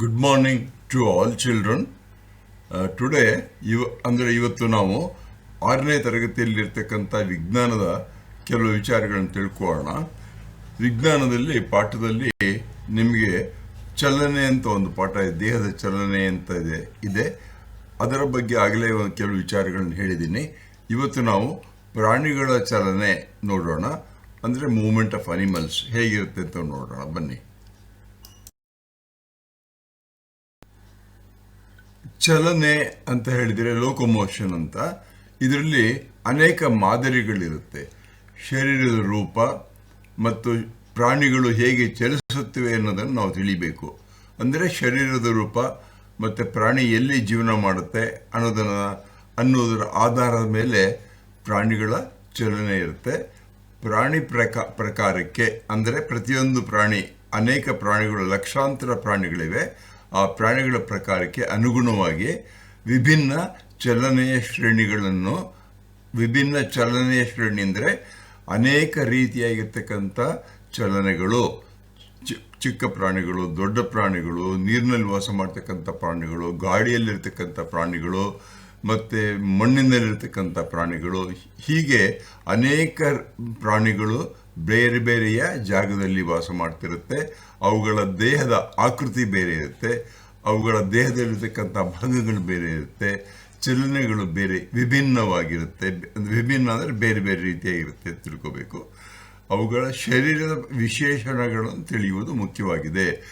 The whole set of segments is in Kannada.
Good morning to all children today ಇವ ಅಂದರೆ ಇವತ್ತು ನಾವು ಆರನೇ ತರಗತಿಯಲ್ಲಿರ್ತಕ್ಕಂಥ ವಿಜ್ಞಾನದ ಕೆಲವು ವಿಚಾರಗಳನ್ನು ತಿಳ್ಕೊಳ್ಳೋಣ. ವಿಜ್ಞಾನದಲ್ಲಿ, ಪಾಠದಲ್ಲಿ ನಿಮಗೆ ಚಲನೆ ಅಂತ ಒಂದು ಪಾಠ ಇದೆ, ದೇಹದ ಚಲನೆ ಅಂತ ಇದೆ ಇದೆ. ಅದರ ಬಗ್ಗೆ ಆಗಲೇ ಕೆಲವು ವಿಚಾರಗಳನ್ನು ಹೇಳಿದ್ದೀನಿ. ಇವತ್ತು ನಾವು ಪ್ರಾಣಿಗಳ ಚಲನೆ ನೋಡೋಣ. ಅಂದರೆ ಮೂವ್ಮೆಂಟ್ ಆಫ್ ಅನಿಮಲ್ಸ್ ಹೇಗಿರುತ್ತೆ ಅಂತ ನೋಡೋಣ. ಬನ್ನಿ. ಚಲನೆ ಅಂತ ಹೇಳಿದರೆ ಲೋಕೋಮೋಷನ್ ಅಂತ. ಇದರಲ್ಲಿ ಅನೇಕ ಮಾದರಿಗಳಿರುತ್ತೆ. ಶರೀರದ ರೂಪ ಮತ್ತು ಪ್ರಾಣಿಗಳು ಹೇಗೆ ಚಲಿಸುತ್ತಿವೆ ಅನ್ನೋದನ್ನು ನಾವು ತಿಳಿಬೇಕು. ಅಂದರೆ ಶರೀರದ ರೂಪ ಮತ್ತು ಪ್ರಾಣಿ ಎಲ್ಲಿ ಜೀವನ ಮಾಡುತ್ತೆ ಅನ್ನೋದನ್ನು ಅನ್ನೋದರ ಆಧಾರದ ಮೇಲೆ ಪ್ರಾಣಿಗಳ ಚಲನೆ ಇರುತ್ತೆ. ಪ್ರಾಣಿ ಪ್ರಕಾ, ಪ್ರಕಾರಕ್ಕೆ, ಅಂದರೆ ಪ್ರತಿಯೊಂದು ಪ್ರಾಣಿ, ಅನೇಕ ಪ್ರಾಣಿಗಳು ಲಕ್ಷಾಂತರ ಪ್ರಾಣಿಗಳಿವೆ. ಆ ಪ್ರಾಣಿಗಳ ಪ್ರಕಾರಕ್ಕೆ ಅನುಗುಣವಾಗಿ ವಿಭಿನ್ನ ಚಲನೆಯ ಶ್ರೇಣಿಗಳನ್ನು, ವಿಭಿನ್ನ ಚಲನೆಯ ಶ್ರೇಣಿ ಅಂದರೆ ಅನೇಕ ರೀತಿಯಾಗಿರ್ತಕ್ಕಂಥ ಚಲನೆಗಳು. ಚಿಕ್ಕ ಪ್ರಾಣಿಗಳು, ದೊಡ್ಡ ಪ್ರಾಣಿಗಳು, ನೀರಿನಲ್ಲಿ ವಾಸ ಮಾಡ್ತಕ್ಕಂಥ ಪ್ರಾಣಿಗಳು ಗಾಡಿಯಲ್ಲಿರ್ತಕ್ಕಂಥ ಪ್ರಾಣಿಗಳು, ಮತ್ತು ಮಣ್ಣಿನಲ್ಲಿರ್ತಕ್ಕಂಥ ಪ್ರಾಣಿಗಳು. ಹೀಗೆ ಅನೇಕ ಪ್ರಾಣಿಗಳು ಬೇರೆ ಬೇರೆಯ ಜಾಗದಲ್ಲಿ ವಾಸ ಮಾಡ್ತಿರುತ್ತೆ. ಅವುಗಳ ದೇಹದ ಆಕೃತಿ ಬೇರೆ ಇರುತ್ತೆ. ಅವುಗಳ ದೇಹದಲ್ಲಿರ್ತಕ್ಕಂಥ ಭಾಗಗಳು ಬೇರೆ ಇರುತ್ತೆ. ಚಲನೆಗಳು ಬೇರೆ ವಿಭಿನ್ನವಾಗಿರುತ್ತೆ. ವಿಭಿನ್ನ ಅಂದರೆ ಬೇರೆ ಬೇರೆ ರೀತಿಯಾಗಿರುತ್ತೆ ತಿಳ್ಕೋಬೇಕು. ಅವುಗಳ ಶರೀರದ ವಿಶೇಷಣಗಳನ್ನು ತಿಳಿಯುವುದು ಮುಖ್ಯವಾಗಿದೆ.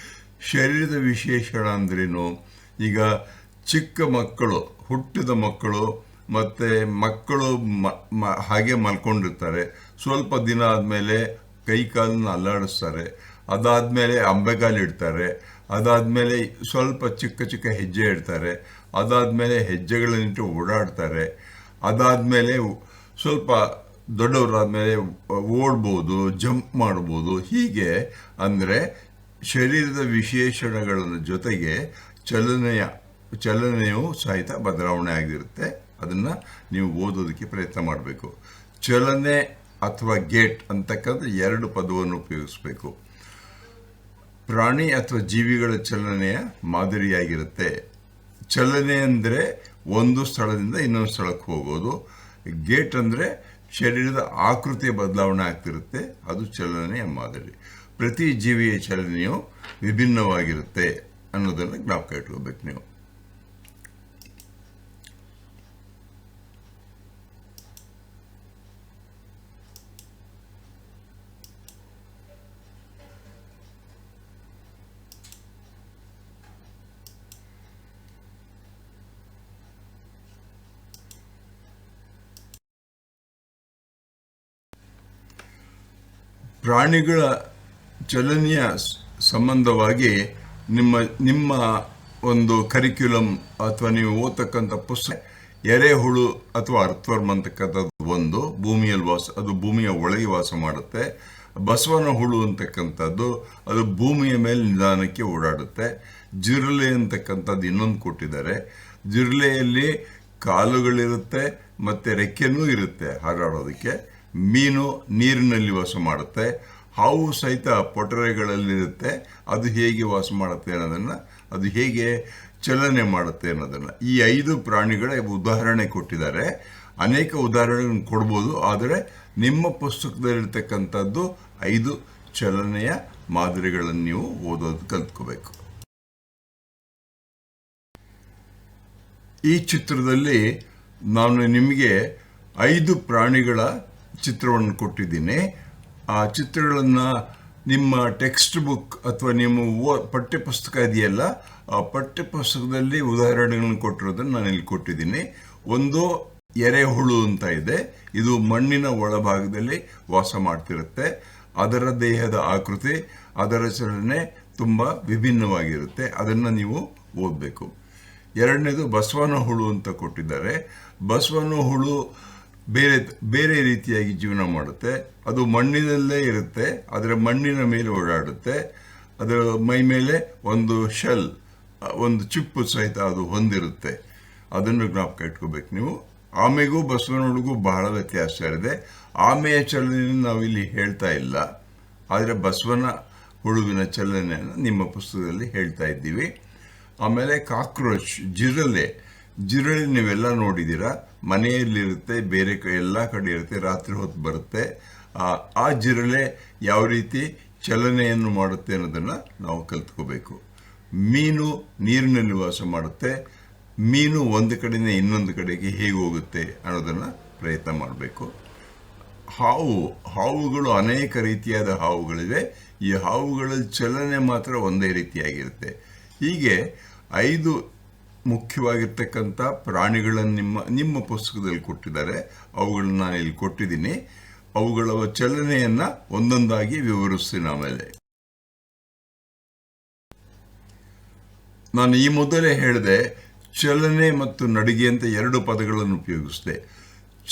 ಶರೀರದ ವಿಶೇಷಣ ಅಂದ್ರೇನು? ಈಗ ಚಿಕ್ಕ ಮಕ್ಕಳು, ಹುಟ್ಟಿದ ಮಕ್ಕಳು ಮತ್ತು ಮಕ್ಕಳು ಹಾಗೆ ಮಲ್ಕೊಂಡಿರ್ತಾರೆ. ಸ್ವಲ್ಪ ದಿನ ಆದಮೇಲೆ ಕೈ ಕಾಲನ್ನ ಅಲ್ಲಾಡಿಸ್ತಾರೆ. ಅದಾದಮೇಲೆ ಅಂಬೆಗಾಲಿಡ್ತಾರೆ ಅದಾದಮೇಲೆ ಸ್ವಲ್ಪ ಚಿಕ್ಕ ಚಿಕ್ಕ ಹೆಜ್ಜೆ ಇಡ್ತಾರೆ. ಅದಾದಮೇಲೆ ಹೆಜ್ಜೆಗಳನ್ನಿಟ್ಟು ಓಡಾಡ್ತಾರೆ. ಅದಾದಮೇಲೆ ಸ್ವಲ್ಪ ದೊಡ್ಡವರಾದ್ಮೇಲೆ ಓಡ್ಬೋದು, ಜಂಪ್ ಮಾಡ್ಬೋದು. ಹೀಗೆ ಅಂದರೆ ಶರೀರದ ವಿಶೇಷಣಗಳ ಜೊತೆಗೆ ಚಲನೆಯ, ಚಲನೆಯು ಸಹಿತ ಬದಲಾವಣೆ ಆಗಿರುತ್ತೆ. ಅದನ್ನು ನೀವು ಓದೋದಕ್ಕೆ ಪ್ರಯತ್ನ ಮಾಡಬೇಕು. ಚಲನೆ ಅಥವಾ ಗೇಟ್ ಅಂತಕ್ಕಂಥ ಎರಡು ಪದವನ್ನು ಉಪಯೋಗಿಸಬೇಕು. ಪ್ರಾಣಿ ಅಥವಾ ಜೀವಿಗಳ ಚಲನೆಯ ಮಾದರಿಯಾಗಿರುತ್ತೆ. ಚಲನೆ ಅಂದರೆ ಒಂದು ಸ್ಥಳದಿಂದ ಇನ್ನೊಂದು ಸ್ಥಳಕ್ಕೆ ಹೋಗೋದು. ಗೇಟ್ ಅಂದರೆ ಶರೀರದ ಆಕೃತಿಯ ಬದಲಾವಣೆ ಆಗ್ತಿರುತ್ತೆ. ಅದು ಚಲನೆಯ ಮಾದರಿ. ಪ್ರತಿ ಜೀವಿಯ ಚಲನೆಯು ವಿಭಿನ್ನವಾಗಿರುತ್ತೆ ಅನ್ನೋದನ್ನು ಜ್ಞಾಪಕ ಇಟ್ಕೋಬೇಕು ನೀವು. ಪ್ರಾಣಿಗಳ ಚಲನೆಯ ಸಂಬಂಧವಾಗಿ ನಿಮ್ಮ ನಿಮ್ಮ ಒಂದು ಕರಿಕ್ಯುಲಮ್ ಅಥವಾ ನೀವು ಓದ್ತಕ್ಕಂಥ ಪುಸ್ತಕ, ಎರೆಹುಳು ಅಥವಾ ಅರ್ಥವರ್ಮ ಅಂತಕ್ಕಂಥದ್ದು ಒಂದು ಭೂಮಿಯಲ್ಲಿ ವಾಸ, ಅದು ಭೂಮಿಯ ಒಳಗೆ ವಾಸ ಮಾಡುತ್ತೆ. ಬಸವನ ಹುಳು ಅಂತಕ್ಕಂಥದ್ದು, ಅದು ಭೂಮಿಯ ಮೇಲೆ ನಿಧಾನಕ್ಕೆ ಓಡಾಡುತ್ತೆ. ಜಿರಳೆ ಅಂತಕ್ಕಂಥದ್ದು ಇನ್ನೊಂದು ಕೊಟ್ಟಿದ್ದಾರೆ. ಜಿರಳೆಯಲ್ಲಿ ಕಾಲುಗಳಿರುತ್ತೆ, ಮತ್ತು ರೆಕ್ಕೆನೂ ಇರುತ್ತೆ ಹಾರಾಡೋದಕ್ಕೆ ಮೀನು ನೀರಿನಲ್ಲಿ ವಾಸ ಮಾಡುತ್ತೆ. ಹಾವು ಸಹಿತ ಪೊಟರೆಗಳಲ್ಲಿರುತ್ತೆ ಅದು ಹೇಗೆ ವಾಸ ಮಾಡುತ್ತೆ ಅನ್ನೋದನ್ನು, ಅದು ಹೇಗೆ ಚಲನೆ ಮಾಡುತ್ತೆ ಅನ್ನೋದನ್ನು. ಈ ಐದು ಪ್ರಾಣಿಗಳ ಉದಾಹರಣೆ ಕೊಟ್ಟಿದ್ದಾರೆ. ಅನೇಕ ಉದಾಹರಣೆಗಳನ್ನು ಕೊಡ್ಬೋದು, ಆದರೆ ನಿಮ್ಮ ಪುಸ್ತಕದಲ್ಲಿರ್ತಕ್ಕಂಥದ್ದು ಐದು ಚಲನೆಯ ಮಾದರಿಗಳನ್ನು ನೀವು ಓದೋದು ಕಲ್ತ್ಕೋಬೇಕು. ಈ ಚಿತ್ರದಲ್ಲಿ ನಾನು ನಿಮಗೆ ಐದು ಪ್ರಾಣಿಗಳ ಚಿತ್ರವನ್ನು ಕೊಟ್ಟಿದ್ದೀನಿ. ಆ ಚಿತ್ರಗಳನ್ನು ನಿಮ್ಮ ಟೆಕ್ಸ್ಟ್ ಬುಕ್ ಅಥವಾ ನಿಮ್ಮ ಓ, ಪಠ್ಯಪುಸ್ತಕ ಇದೆಯಲ್ಲ, ಆ ಪಠ್ಯಪುಸ್ತಕದಲ್ಲಿ ಉದಾಹರಣೆಗಳನ್ನು ಕೊಟ್ಟಿರೋದನ್ನು ನಾನು ಇಲ್ಲಿ ಕೊಟ್ಟಿದ್ದೀನಿ. ಒಂದು ಎರೆಹುಳು ಅಂತ ಇದೆ. ಇದು ಮಣ್ಣಿನ ಒಳಭಾಗದಲ್ಲಿ ವಾಸ ಮಾಡ್ತಿರುತ್ತೆ. ಅದರ ದೇಹದ ಆಕೃತಿ, ಅದರ ಚಲನೆ ತುಂಬ ವಿಭಿನ್ನವಾಗಿರುತ್ತೆ. ಅದನ್ನು ನೀವು ಓದಬೇಕು. ಎರಡನೇದು ಬಸವನ ಹುಳು ಅಂತ ಕೊಟ್ಟಿದ್ದಾರೆ. ಬಸವನ ಹುಳು ಬೇರೆ ಬೇರೆ ರೀತಿಯಾಗಿ ಜೀವನ ಮಾಡುತ್ತೆ. ಅದು ಮಣ್ಣಿನಲ್ಲೇ ಇರುತ್ತೆ. ಅದರ ಮಣ್ಣಿನ ಮೇಲೆ ಓಡಾಡುತ್ತೆ. ಅದರ ಮೈ ಮೇಲೆ ಒಂದು ಶೆಲ್, ಒಂದು ಚಿಪ್ಪು ಸಹಿತ ಅದು ಹೊಂದಿರುತ್ತೆ. ಅದನ್ನು ಜ್ಞಾಪಕ ಇಟ್ಕೋಬೇಕು ನೀವು. ಆಮೆಗೂ ಬಸವನ ಹುಳುಗೂ ಬಹಳ ವ್ಯತ್ಯಾಸ ಇದೆ. ಆಮೆಯ ಚಲನೆಯನ್ನು ನಾವಿಲ್ಲಿ ಹೇಳ್ತಾ ಇಲ್ಲ. ಆದರೆ ಬಸವನ ಹುಳುವಿನ ಚಲನೆಯನ್ನು ನಿಮ್ಮ ಪುಸ್ತಕದಲ್ಲಿ ಹೇಳ್ತಾ ಇದ್ದೀವಿ. ಆಮೇಲೆ ಕಾಕ್ರೋಚ್, ಜಿರಳೆ. ಜಿರಳೆ ನೀವೆಲ್ಲ ನೋಡಿದ್ದೀರಾ? ಮನೆಯಲ್ಲಿರುತ್ತೆ, ಬೇರೆ ಎಲ್ಲ ಕಡೆ ಇರುತ್ತೆ, ರಾತ್ರಿ ಹೊತ್ತು ಬರುತ್ತೆ. ಆ ಜಿರಳೆ ಯಾವ ರೀತಿ ಚಲನೆಯನ್ನು ಮಾಡುತ್ತೆ ಅನ್ನೋದನ್ನು ನಾವು ಕಲ್ತ್ಕೋಬೇಕು. ಮೀನು ನೀರಿನಲ್ಲಿ ವಾಸ ಮಾಡುತ್ತೆ. ಮೀನು ಒಂದು ಕಡೆಯಿಂದ ಇನ್ನೊಂದು ಕಡೆಗೆ ಹೇಗೆ ಹೋಗುತ್ತೆ ಅನ್ನೋದನ್ನು ಪ್ರಯತ್ನ ಮಾಡಬೇಕು. ಹಾವು, ಹಾವುಗಳು ಅನೇಕ ರೀತಿಯಾದ ಹಾವುಗಳಿವೆ. ಈ ಹಾವುಗಳ ಚಲನೆ ಮಾತ್ರ ಒಂದೇ ರೀತಿಯಾಗಿರುತ್ತೆ. ಹೀಗೆ ಐದು ಮುಖ್ಯವಾಗಿರ್ತಕ್ಕಂಥ ಪ್ರಾಣಿಗಳನ್ನು ನಿಮ್ಮ ನಿಮ್ಮ ಪುಸ್ತಕದಲ್ಲಿ ಕೊಟ್ಟಿದ್ದಾರೆ. ಅವುಗಳನ್ನ ನಾನು ಇಲ್ಲಿ ಕೊಟ್ಟಿದ್ದೀನಿ. ಅವುಗಳ ಚಲನೆಯನ್ನು ಒಂದೊಂದಾಗಿ ವಿವರಿಸ್ತೀನಿ ಆಮೇಲೆ. ನಾನು ಈ ಮೊದಲೇ ಹೇಳಿದೆ, ಚಲನೆ ಮತ್ತು ನಡಿಗೆ ಅಂತ ಎರಡು ಪದಗಳನ್ನು ಉಪಯೋಗಿಸಿದೆ.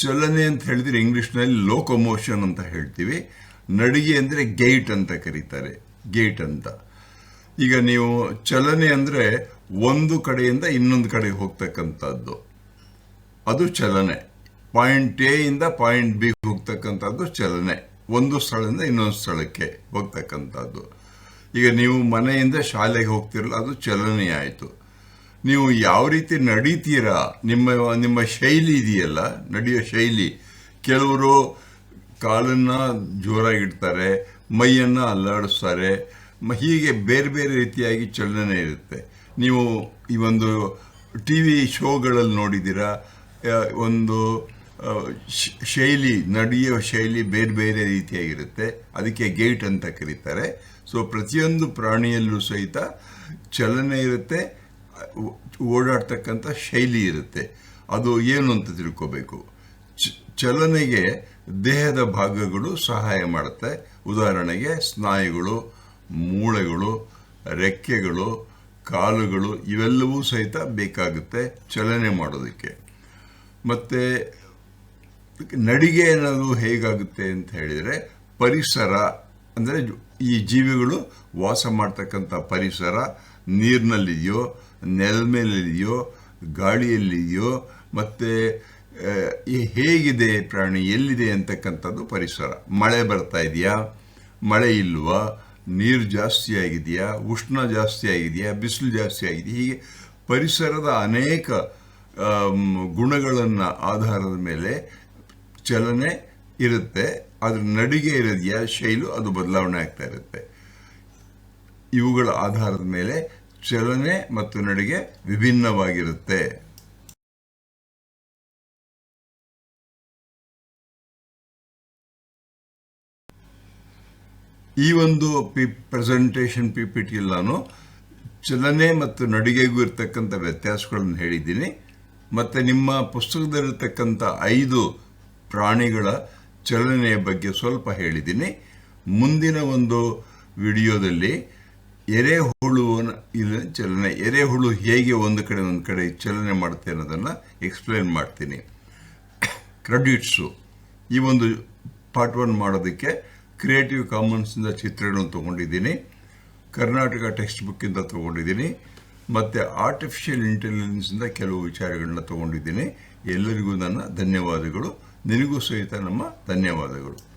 ಚಲನೆ ಅಂತ ಹೇಳಿದ್ರೆ ಇಂಗ್ಲಿಷ್ನಲ್ಲಿ ಲೋಕೋಮೋಷನ್ ಅಂತ ಹೇಳ್ತೀವಿ. ನಡಿಗೆ ಅಂದರೆ ಗೇಟ್ ಅಂತ ಕರೀತಾರೆ. ಗೇಟ್ ಅಂತ. ಈಗ ನೀವು ಚಲನೆ ಅಂದರೆ ಒಂದು ಕಡೆಯಿಂದ ಇನ್ನೊಂದು ಕಡೆಗೆ ಹೋಗ್ತಕ್ಕಂಥದ್ದು. ಅದು ಚಲನೆ. ಪಾಯಿಂಟ್ ಎ ಇಂದ ಪಾಯಿಂಟ್ ಬಿ ಹೋಗ್ತಕ್ಕಂಥದ್ದು ಚಲನೆ. ಒಂದು ಸ್ಥಳದಿಂದ ಇನ್ನೊಂದು ಸ್ಥಳಕ್ಕೆ ಹೋಗ್ತಕ್ಕಂಥದ್ದು. ಈಗ ನೀವು ಮನೆಯಿಂದ ಶಾಲೆಗೆ ಹೋಗ್ತಿರಲ್ಲ, ಅದು ಚಲನೆ ಆಯಿತು. ನೀವು ಯಾವ ರೀತಿ ನಡೀತೀರಾ? ನಿಮ್ಮ ನಿಮ್ಮ ಶೈಲಿ ಇದೆಯಲ್ಲ, ನಡೆಯೋ ಶೈಲಿ. ಕೆಲವರು ಕಾಲನ್ನು ಜೋರಾಗಿಡ್ತಾರೆ, ಮೈಯನ್ನು ಅಲ್ಲಾಡಿಸ್ತಾರೆ ಹೀಗೆ ಬೇರೆ ಬೇರೆ ರೀತಿಯಾಗಿ ಚಲನೆ ಇರುತ್ತೆ. ನೀವು ಈ ಒಂದು ಟಿ ವಿ ಶೋಗಳಲ್ಲಿ ನೋಡಿದ್ದೀರಾ? ಒಂದು ಶೈಲಿ, ನಡೆಯುವ ಶೈಲಿ ಬೇರೆ ಬೇರೆ ರೀತಿಯಾಗಿರುತ್ತೆ. ಅದಕ್ಕೆ ಗೇಟ್ ಅಂತ ಕರೀತಾರೆ. ಸೊ, ಪ್ರತಿಯೊಂದು ಪ್ರಾಣಿಯಲ್ಲೂ ಸಹಿತ ಚಲನೆ ಇರುತ್ತೆ. ಓಡಾಡ್ತಕ್ಕಂಥ ಶೈಲಿ ಇರುತ್ತೆ. ಅದು ಏನು ಅಂತ ತಿಳ್ಕೋಬೇಕು? ಚಲನೆಗೆ ದೇಹದ ಭಾಗಗಳು ಸಹಾಯ ಮಾಡುತ್ತೆ. ಉದಾಹರಣೆಗೆ, ಸ್ನಾಯುಗಳು, ಮೂಳೆಗಳು, ರೆಕ್ಕೆಗಳು ಕಾಲುಗಳು ಇವೆಲ್ಲವೂ ಸಹಿತ ಬೇಕಾಗುತ್ತೆ ಚಲನೆ ಮಾಡೋದಕ್ಕೆ. ಮತ್ತು ನಡಿಗೆ ಅನ್ನೋದು ಹೇಗಾಗುತ್ತೆ ಅಂತ ಹೇಳಿದರೆ ಪರಿಸರ ಅಂದರೆ ಈ ಜೀವಿಗಳು ವಾಸ ಮಾಡ್ತಕ್ಕಂಥ ಪರಿಸರ ನೀರಿನಲ್ಲಿದೆಯೋ, ನೆಲ ಮೇಲಿದೆಯೋ, ಗಾಳಿಯಲ್ಲಿದೆಯೋ, ಮತ್ತು ಹೇಗಿದೆ ಪ್ರಾಣಿ ಎಲ್ಲಿದೆ ಅಂತಕ್ಕಂಥದ್ದು ಪರಿಸರ. ಮಳೆ ಬರ್ತಾ ಇದೆಯಾ? ಮಳೆ ಇಲ್ವಾ? ನೀರು ಜಾಸ್ತಿ ಆಗಿದೆಯಾ, ಉಷ್ಣ ಜಾಸ್ತಿ ಆಗಿದೆಯಾ, ಬಿಸಿಲು ಜಾಸ್ತಿ ಆಗಿದೆಯಾ, ಹೀಗೆ ಪರಿಸರದ ಅನೇಕ ಗುಣಗಳನ್ನು ಆಧಾರದ ಮೇಲೆ ಚಲನೆ ಇರುತ್ತೆ, ಅದ್ರ ನಡಿಗೆ ಇರೋದೆಯಾ, ಶೈಲು ಅದು ಬದಲಾವಣೆ ಆಗ್ತಾ ಇರುತ್ತೆ. ಇವುಗಳ ಆಧಾರದ ಮೇಲೆ ಚಲನೆ ಮತ್ತು ನಡಿಗೆ ವಿಭಿನ್ನವಾಗಿರುತ್ತೆ. ಈ ಒಂದು ಪಿ ಪ್ರೆಸೆಂಟೇಷನ್ ಪಿ ಪಿ ಟಿಯಲ್ಲಿ ನಾನು ಚಲನೆ ಮತ್ತು ನಡಿಗೆಗೂ ಇರತಕ್ಕಂಥ ವ್ಯತ್ಯಾಸಗಳನ್ನು ಹೇಳಿದ್ದೀನಿ. ಮತ್ತು ನಿಮ್ಮ ಪುಸ್ತಕದಲ್ಲಿರ್ತಕ್ಕಂಥ ಐದು ಪ್ರಾಣಿಗಳ ಚಲನೆಯ ಬಗ್ಗೆ ಸ್ವಲ್ಪ ಹೇಳಿದ್ದೀನಿ. ಮುಂದಿನ ಒಂದು ವಿಡಿಯೋದಲ್ಲಿ ಎರೆಹುಳುವನ ಚಲನೆ, ಎರೆಹುಳು ಹೇಗೆ ಒಂದು ಕಡೆ ಒಂದು ಕಡೆ ಚಲನೆ ಮಾಡುತ್ತೆ ಅನ್ನೋದನ್ನು ಎಕ್ಸ್ಪ್ಲೇನ್ ಮಾಡ್ತೀನಿ. ಕ್ರೆಡಿಟ್ಸು ಈ ಒಂದು ಪಾರ್ಟ್ ಒನ್ ಮಾಡೋದಕ್ಕೆ ಕ್ರಿಯೇಟಿವ್ ಕಾಮನ್ಸಿಂದ ಚಿತ್ರಗಳನ್ನು ತೊಗೊಂಡಿದ್ದೀನಿ. ಕರ್ನಾಟಕ ಟೆಕ್ಸ್ಟ್ ಬುಕ್ಕಿಂದ ತೊಗೊಂಡಿದ್ದೀನಿ. ಮತ್ತು ಆರ್ಟಿಫಿಷಿಯಲ್ ಇಂಟೆಲಿಜೆನ್ಸಿಂದ ಕೆಲವು ವಿಚಾರಗಳನ್ನ ತೊಗೊಂಡಿದ್ದೀನಿ. ಎಲ್ಲರಿಗೂ ನನ್ನ ಧನ್ಯವಾದಗಳು. ನಿನಗೂ ಸಹಿತ ನಮ್ಮ ಧನ್ಯವಾದಗಳು.